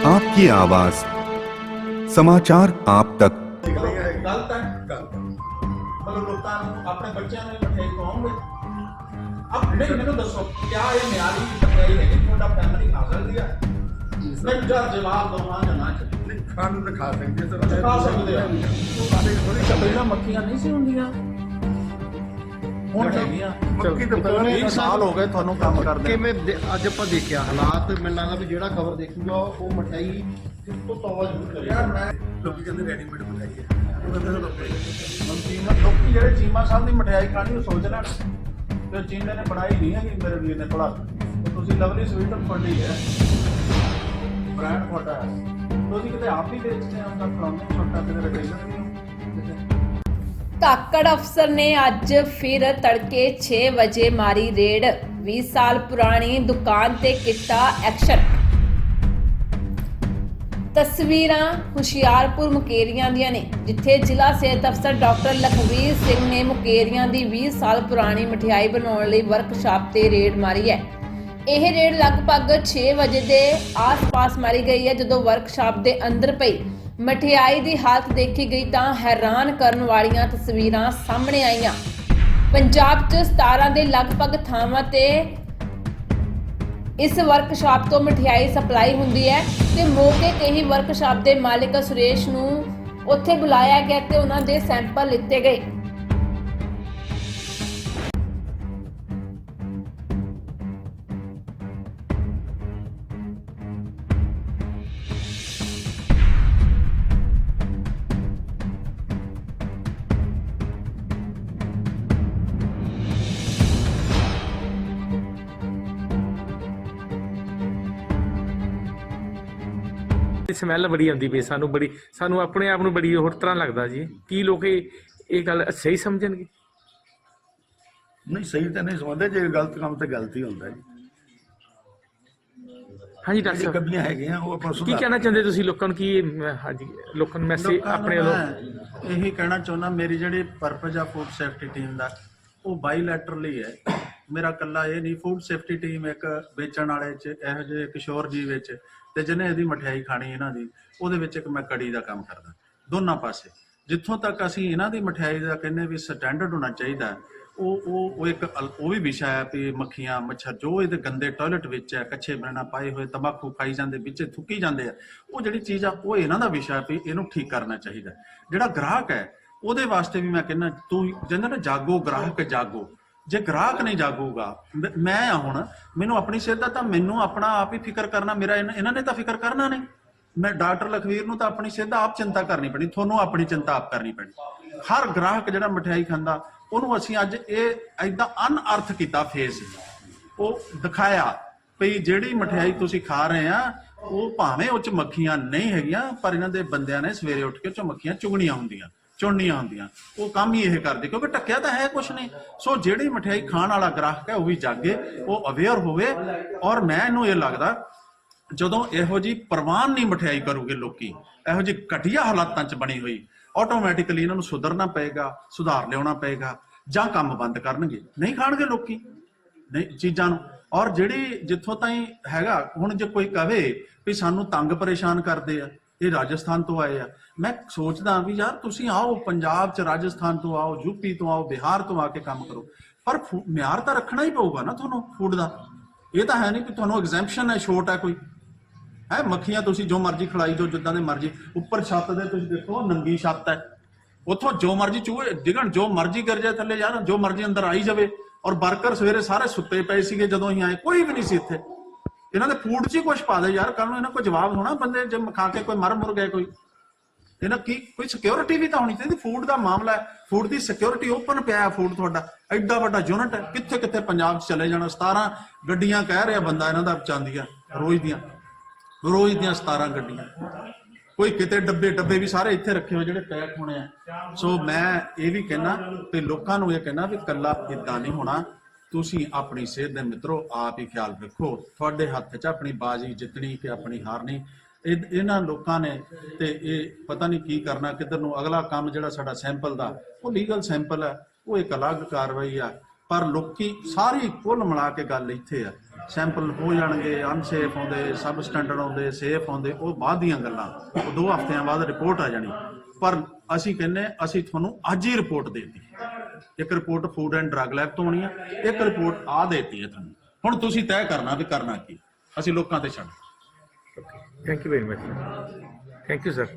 आपकी आवाज समाचार आप तक ਗਲਤ ਹੈ ਮਤਲਬ ਲੋਕਾਂ ਨੂੰ ਆਪਣੇ ਬੱਚਿਆਂ ਨੂੰ ਇਹ ਮਠਿਆਈ ਖਵਾਉਂਗੇ ਅਬ ਨਹੀਂ ਮੈਨੂੰ ਦੱਸੋ ਕਿਆ ਇਹ ਮਿਆਰੀ ਮਠਿਆਈ ਹੈ ਕਿ ਤੁਹਾਡਾ ਫੈਮਿਲੀ ਖਾ ਸਕਦੀ ਹੈ ਮੈਂ ਜਦ ਜਵਾਬ ਦਵਾਂ ਜਾਂ ਨਾ ਚੱਲੇ ਖਾਣ ਨੂੰ ਤਾਂ ਖਾ ਸਕਦੇ ਸਰ ਖਾ ਸਕਦੇ ਆ ਪਹਿਲਾਂ ਮੱਖੀਆਂ ਨਹੀਂ ਸੀ ਹੁੰਦੀਆਂ ਹੁਣ ਹੈਗੀਆਂ। ਮੱਕੀ ਤਾਂ ਪਹਿਲਾਂ ਇੱਕ ਸਾਲ ਹੋ ਗਏ ਤੁਹਾਨੂੰ ਕੰਮ ਕਰਦੇ ਕਿਵੇਂ ਦੇ- ਅੱਜ ਆਪਾਂ ਦੇਖਿਆ ਹਾਲਾਤ ਮੈਨੂੰ ਲੱਗਦਾ ਵੀ ਜਿਹੜਾ ਖਬਰ ਦੇਖੂਗਾ ਉਹ ਮਠਾਈ ਤੋਂ ਤਵਾ ਜ਼ਰੂਰ ਕਰੇਗਾ ਯਾਰ ਮੈਂ ਲੋਕੀ ਕਹਿੰਦੇ ਰੈਡੀਮੇਡ ਹੈ। ਉਹ ਕਹਿੰਦੇ ਲੋਕੀ ਲੋਕੀ ਜਿਹੜੇ ਚੀਮਾ ਸਾਹਿਬ ਦੀ ਮਠਿਆਈ ਖਾਣੀ ਉਹ ਸੋਚ ਲੈਣ ਤੇ ਚੀਮੇ ਨੇ ਬਣਾਈ ਨਹੀਂ ਹੈਗੀ ਮੇਰੇ ਵੀਰ ਨੇ ਥੋੜਾ ਤੁਸੀਂ ਲਵਲੀ ਸਵੀਟ ਫੰਡੀ ਹੈ। ਬ੍ਰਾਂਡ ਤੁਹਾਡਾ ਹੈ। ਤੁਸੀਂ ਕਿਤੇ ਆਪ ਹੀ ਵੇਚਦੇ ਹੋ ਤਾਂ ਹੋ, ਛੋਟਾ ਹੋ ਕਿਤੇ ਧਾਕੜ ਅਫਸਰ ਨੇ ਅੱਜ ਫਿਰ ਤੜਕੇ 6 ਵਜੇ ਮਾਰੀ ਰੇਡ। 20 ਸਾਲ ਪੁਰਾਣੀ ਦੁਕਾਨ ਤੇ ਕੀਤਾ ਐਕਸ਼ਨ। ਤਸਵੀਰਾਂ ਹੁਸ਼ਿਆਰਪੁਰ ਮੁਕੇਰੀਆਂ ਦੀਆਂ ਨੇ, ਜਿੱਥੇ ਜ਼ਿਲ੍ਹਾ ਸਿਹਤ ਅਫਸਰ ਡਾਕਟਰ ਲਖਵੀਰ ਸਿੰਘ ਨੇ ਮੁਕੇਰੀਆਂ ਦੀ 20 ਸਾਲ ਪੁਰਾਣੀ ਮਠਿਆਈ ਬਣਾਉਣ ਲਈ ਵਰਕਸ਼ਾਪ ਤੇ ਰੇਡ ਮਾਰੀ ਹੈ। ਇਹ ਰੇਡ ਲਗਭਗ 6 ਵਜੇ ਦੇ ਆਸ-ਪਾਸ ਮਾਰੀ ਗਈ ਹੈ, ਜਦੋਂ ਵਰਕਸ਼ਾਪ ਦੇ ਅੰਦਰ ਪਈ। ਮਠਿਆਈ ਦੀ ਹਾਲਤ ਦੇਖੀ ਗਈ ਤਾਂ ਹੈਰਾਨ ਕਰਨ ਵਾਲੀਆਂ ਤਸਵੀਰਾਂ ਸਾਹਮਣੇ ਆਈਆਂ। ਪੰਜਾਬ 'ਚ 17 ਦੇ ਲਗਭਗ ਥਾਵਾਂ ਤੇ ਇਸ ਵਰਕਸ਼ਾਪ ਤੋਂ ਮਠਿਆਈ ਸਪਲਾਈ ਹੁੰਦੀ ਹੈ ਤੇ ਮੌਕੇ ਤੇ ਹੀ ਵਰਕਸ਼ਾਪ ਦੇ ਮਾਲਕ ਸੁਰੇਸ਼ ਨੂੰ ਉੱਥੇ ਬੁਲਾਇਆ ਗਿਆ ਤੇ ਉਹਨਾਂ ਦੇ ਸੈਂਪਲ ਲਿੱਤੇ ਗਏ। ਸਮੈਲ ਬੜੀ ਆਉਂਦੀ ਪਈ ਸਾਨੂੰ ਬੜੀ ਸਾਨੂੰ ਆਪਣੇ ਆਪ ਨੂੰ ਬੜੀ ਹੋਰ ਤਰ੍ਹਾਂ ਲੱਗਦਾ ਜੀ। ਕੀ ਲੋਕ ਇਹ ਇਹ ਗੱਲ ਸਹੀ ਸਮਝਣਗੇ? ਨਹੀਂ ਸਹੀ ਤਾਂ ਨਹੀਂ ਸਮਝਦੇ ਜੇ ਗਲਤ ਕੰਮ ਤੇ ਗਲਤੀ ਹੁੰਦਾ ਜੀ। ਹਾਂਜੀ ਡਾਕਟਰ ਸਾਹਿਬ। ਕਮੀਆਂ ਹੈਗੀਆਂ ਉਹ ਆਪਾਂ ਕੀ ਕਹਿਣਾ ਚਾਹੁੰਦੇ ਤੁਸੀਂ ਲੋਕਾਂ ਨੂੰ? ਕੀ ਹਾਂਜੀ ਲੋਕਾਂ ਨੂੰ ਮੈਸੇਜ ਆਪਣੇ ਵੱਲੋਂ? ਇਹੀ ਕਹਿਣਾ ਚਾਹੁੰਦਾ ਮੇਰੀ ਜਿਹੜੀ ਪਰਪਸ ਆ ਫੂਡ ਸੇਫਟੀ ਟੀਮ ਦਾ ਉਹ ਬਾਈਲੈਟਰਲੀ ਹੈ। ਮੇਰਾ ਕੱਲਾ ਇਹ ਨਹੀਂ ਫੂਡ ਸੇਫਟੀ ਟੀਮ ਇੱਕ ਵੇਚਣ ਵਾਲੇ ਚ, ਇਹੋ ਜਿਹੇ ਕਿਸ਼ੋਰ ਜੀ ਵਿੱਚ ਤੇ ਜਿਹਨੇ ਇਹਦੀ ਮਠਿਆਈ ਖਾਣੀ ਇਹਨਾਂ ਦੀ, ਉਹਦੇ ਵਿੱਚ ਇੱਕ ਮੈਂ ਕੜੀ ਦਾ ਕੰਮ ਕਰਦਾ। ਦੋਨਾਂ ਪਾਸੇ। ਜਿੱਥੋਂ ਤੱਕ ਅਸੀਂ ਇਹਨਾਂ ਦੀ ਮਠਿਆਈ ਦਾ ਕਹਿੰਦੇ ਵੀ ਸਟੈਂਡਰਡ ਹੋਣਾ ਚਾਹੀਦਾ, ਉਹ ਉਹ ਉਹ ਇੱਕ ਅਲ- ਉਹ ਵੀ ਵਿਸ਼ਾ ਹੈ ਵੀ ਮੱਖੀਆਂ, ਮੱਛਰ, ਜੋ ਇਹਦੇ ਗੰਦੇ ਟਾਇਲਟ ਵਿੱਚ ਹੈ ਕੱਚੇ ਬਣਾ ਪਾਏ ਹੋਏ ਤੰਬਾਕੂ ਖਾਈ ਜਾਂਦੇ, ਵਿੱਚ ਥੁੱਕੀ ਜਾਂਦੇ ਆ, ਉਹ ਜਿਹੜੀ ਚੀਜ਼ ਆ, ਉਹ ਇਹਨਾਂ ਦਾ ਵਿਸ਼ਾ ਹੈ ਵੀ ਇਹਨੂੰ ਠੀਕ ਕਰਨਾ ਚਾਹੀਦਾ। ਜਿਹੜਾ ਗ੍ਰਾਹਕ ਹੈ, ਉਹਦੇ ਵਾਸਤੇ ਵੀ ਮੈਂ ਕਹਿੰਦਾ, ਤੂੰ ਕਹਿੰਦਾ ਨਾ ਜਾਗੋ, ਗ੍ਰਾਹਕ ਜਾਗੋ ਜੇ ਗ੍ਰਾਹਕ ਨਹੀਂ ਜਾਗੂਗਾ, ਮੈਂ ਆ ਹੁਣ, ਮੈਨੂੰ ਆਪਣੀ ਸਿਹਤ ਦਾ ਤਾਂ ਮੈਨੂੰ ਆਪਣਾ ਆਪ ਹੀ ਫਿਕਰ ਕਰਨਾ, ਮੇਰਾ ਇਹਨਾਂ ਇਹਨਾਂ ਨੇ ਤਾਂ ਫਿਕਰ ਕਰਨਾ ਨਹੀਂ। ਮੈਂ ਡਾਕਟਰ ਲਖਵੀਰ ਨੂੰ ਤਾਂ ਆਪਣੀ ਸਿਹਤ ਦਾ ਆਪ ਚਿੰਤਾ ਕਰਨੀ ਪੈਣੀ, ਤੁਹਾਨੂੰ ਆਪਣੀ ਚਿੰਤਾ ਆਪ ਕਰਨੀ ਪੈਣੀ। ਹਰ ਗ੍ਰਾਹਕ ਜਿਹੜਾ ਮਠਿਆਈ ਖਾਂਦਾ, ਉਹਨੂੰ ਅਸੀਂ ਅੱਜ ਇਹ ਐਦਾਂ ਅਨਅਰਥ ਕੀਤਾ ਫੇਸ ਉਹ ਦਿਖਾਇਆ ਵੀ ਜਿਹੜੀ ਮਠਿਆਈ ਤੁਸੀਂ ਖਾ ਰਹੇ ਆ, ਉਹ ਭਾਵੇਂ ਉਹ ਚ ਮੱਖੀਆਂ ਨਹੀਂ ਹੈਗੀਆਂ, ਪਰ ਇਹਨਾਂ ਦੇ ਬੰਦਿਆਂ ਨੇ ਸਵੇਰੇ ਉੱਠ ਕੇ ਉਹ ਚ ਮੱਖੀਆਂ ਚੁਗਣੀਆਂ ਹੁੰਦੀਆਂ। ਚੁਣਨੀਆਂ ਹੁੰਦੀਆਂ। ਉਹ ਕੰਮ ਹੀ ਇਹ ਕਰਦੇ, ਕਿਉਂਕਿ ਟੱਕਿਆ ਤਾਂ ਹੈ ਕੁਛ ਨਹੀਂ। ਸੋ ਜਿਹੜੀ ਮਠਿਆਈ ਖਾਣ ਵਾਲਾ ਗ੍ਰਾਹਕ ਹੈ, ਉਹ ਵੀ ਜਾਗੇ, ਉਹ ਅਵੇਅਰ ਹੋਵੇ। ਔਰ ਮੈਂ ਇਹਨੂੰ ਇਹ ਲੱਗਦਾ, ਜਦੋਂ ਇਹੋ ਜੀ ਪ੍ਰਵਾਨ ਨਹੀਂ ਮਠਿਆਈ ਕਰੂਗੇ ਲੋਕੀ, ਇਹੋ ਜੀ ਘਟੀਆ ਹਾਲਾਤਾਂ 'ਚ ਬਣੀ ਹੋਈ ਆਟੋਮੈਟਿਕਲੀ ਇਹਨਾਂ ਨੂੰ ਸੁਧਰਨਾ ਪਏਗਾ, ਸੁਧਾਰ ਲਿਆਉਣਾ ਪਏਗਾ, ਜਾਂ ਕੰਮ ਬੰਦ ਕਰਨਗੇ। ਨਹੀਂ ਖਾਣਗੇ ਲੋਕੀ। ਨਹੀਂ, ਚੀਜ਼ਾਂ ਨੂੰ। ਔਰ ਜਿਹੜੀ ਜਿੱਥੋਂ ਤਾਈਂ ਹੈਗਾ, ਹੁਣ ਜੇ ਕੋਈ ਕਵੇ ਵੀ ਸਾਨੂੰ ਤੰਗ ਪਰੇਸ਼ਾਨ ਕਰਦੇ ਆ ਇਹ ਰਾਜਸਥਾਨ ਤੋਂ ਆਏ ਆ। ਮੈਂ ਸੋਚਦਾ ਵੀ ਯਾਰ ਤੁਸੀਂ ਆਓ, ਪੰਜਾਬ ਚ ਰਾਜਸਥਾਨ ਤੋਂ ਆਓ, ਯੂਪੀ ਤੋਂ ਆਓ, ਬਿਹਾਰ ਤੋਂ ਆ ਕੇ ਕੰਮ ਕਰੋ। ਪਰ ਫੂ- ਮਿਆਰ ਤਾਂ ਰੱਖਣਾ ਹੀ ਪਊਗਾ ਨਾ ਤੁਹਾਨੂੰ ਫੂਡ ਦਾ। ਇਹ ਤਾਂ ਹੈ ਨਹੀਂ ਕਿ ਤੁਹਾਨੂੰ ਐਗਜ਼ੈਂਪਸ਼ਨ ਹੈ, ਛੋਟ ਹੈ ਕੋਈ। ਹੈ, ਮੱਖੀਆਂ ਤੁਸੀਂ ਜੋ ਮਰਜ਼ੀ ਖੜਾਈ ਜੋ ਜਿੱਦਾਂ ਦੇ ਮਰਜ਼ੀ। ਉੱਪਰ ਛੱਤ ਦੇ ਤੁਸੀਂ ਦੇਖੋ, ਨੰਗੀ ਛੱਤ ਹੈ। ਉੱਥੋਂ ਜੋ ਮਰਜ਼ੀ ਚੂਹੇ, ਡਿਗਣ, ਜੋ ਮਰਜ਼ੀ ਕਰ ਜਾਏ ਥੱਲੇ, ਯਾਰ ਜੋ ਮਰਜ਼ੀ ਅੰਦਰ ਆਈ ਜਾਵੇ। ਔਰ ਵਰਕਰ ਸਵੇਰੇ ਸਾਰੇ ਸੁੱਤੇ ਪਏ ਸੀਗੇ ਜਦੋਂ ਅਸੀਂ ਆਏ, ਕੋਈ ਵੀ ਨਹੀਂ ਸੀ ਇੱਥੇ। ਇਹਨਾਂ ਦੇ ਫੂਡ 'ਚ ਹੀ ਕੁਝ ਪਾ ਦੇ ਯਾਰ ਕੱਲ ਨੂੰ ਇਹਨਾਂ ਕੋਲ ਜਵਾਬ ਹੋਣਾ ਬੰਦੇ, ਜੇ ਖਾ ਕੇ ਕੋਈ ਮਰ ਮੁਰ ਗਏ ਕੋਈ। ਇਹਨਾਂ ਕੀ, ਕੋਈ ਸਿਕਿਉਰਿਟੀ ਵੀ ਤਾਂ ਹੋਣੀ ਚਾਹੀਦੀ, ਫੂਡ ਦਾ ਮਾਮਲਾ ਹੈ। ਫੂਡ ਦੀ ਸਿਕਿਉਰਿਟੀ ਓਪਨ ਪਿਆ ਹੈ, ਫੂਡ ਤੁਹਾਡਾ। ਐਡਾ ਵੱਡਾ ਯੂਨਿਟ ਹੈ ਕਿੱਥੇ ਕਿੱਥੇ ਪੰਜਾਬ 'ਚ ਚਲੇ ਜਾਣਾ 17 ਗੱਡੀਆਂ ਕਹਿ ਰਿਹਾ ਬੰਦਾ ਇਹਨਾਂ ਦਾ ਚਾਂਦੀਆਂ ਰੋਜ਼ ਦੀਆਂ। ਰੋਜ਼ ਦੀਆਂ 17 ਗੱਡੀਆਂ। ਕੋਈ ਕਿਤੇ ਡੱਬੇ ਡੱਬੇ ਵੀ ਸਾਰੇ ਇੱਥੇ ਰੱਖੇ ਹੋਏ ਜਿਹੜੇ ਪੈਕ ਹੋਣੇ ਆ। ਸੋ ਮੈਂ ਇਹ ਵੀ ਕਹਿਣਾ ਤੇ ਲੋਕਾਂ ਨੂੰ ਇਹ ਕਹਿਣਾ ਵੀ ਕੱਲਾ ਇਦਾਂ ਨਹੀਂ ਹੋਣਾ। ਤੁਸੀਂ ਆਪਣੀ ਸਿਹਤ ਦੇ ਮਿੱਤਰੋ, ਆਪ ਹੀ ਖਿਆਲ ਰੱਖੋ। ਤੁਹਾਡੇ ਹੱਥ 'ਚ ਆਪਣੀ ਬਾਜੀ ਜਿੱਤਣੀ ਕਿ ਆਪਣੀ ਹਾਰਨੀ। ਇਹਨਾਂ ਲੋਕਾਂ ਨੇ ਤੇ ਇਹ ਪਤਾ ਨਹੀਂ ਕੀ ਕਰਨਾ, ਕਿੱਧਰ ਨੂੰ ਅਗਲਾ ਕੰਮ ਜਿਹੜਾ ਸਾਡਾ ਸੈਂਪਲ ਦਾ, ਉਹ ਲੀਗਲ ਸੈਂਪਲ ਹੈ, ਉਹ ਇੱਕ ਅਲੱਗ ਕਾਰਵਾਈ ਆ। ਪਰ ਲੋਕੀ ਸਾਰੀ ਕੁੱਲ ਮਿਲਾ ਕੇ ਗੱਲ ਇੱਥੇ ਆ। ਸੈਂਪਲ ਹੋ ਜਾਣਗੇ ਅਨਸੇਫ ਆਉਂਦੇ ਸਬ ਸਟੈਂਡਰਡ ਆਉਂਦੇ ਸੇਫ ਆਉਂਦੇ, ਉਹ ਬਾਅਦ ਦੀਆਂ ਗੱਲਾਂ। ਉਹ ਦੋ ਹਫ਼ਤਿਆਂ ਬਾਅਦ ਰਿਪੋਰਟ ਆ ਜਾਣੀ। ਪਰ ਅਸੀਂ ਕਹਿੰਨੇ ਅਸੀਂ ਤੁਹਾਨੂੰ ਅੱਜ ਹੀ ਰਿਪੋਰਟ ਦੇਤੀ। ਇੱਕ report food and drug lab ਤੋਂ ਆਉਣੀ ਆ, ਇੱਕ ਰਿਪੋਰਟ ਆ ਦੇਤੀ ਹੈ ਤੁਹਾਨੂੰ। ਹੁਣ ਤੁਸੀਂ ਤੈਅ ਕਰਨਾ ਵੀ ਕਰਨਾ ਕੀ ਅਸੀਂ ਲੋਕਾਂ ਤੇ ਛੱਡ। Thank you very much thank you sir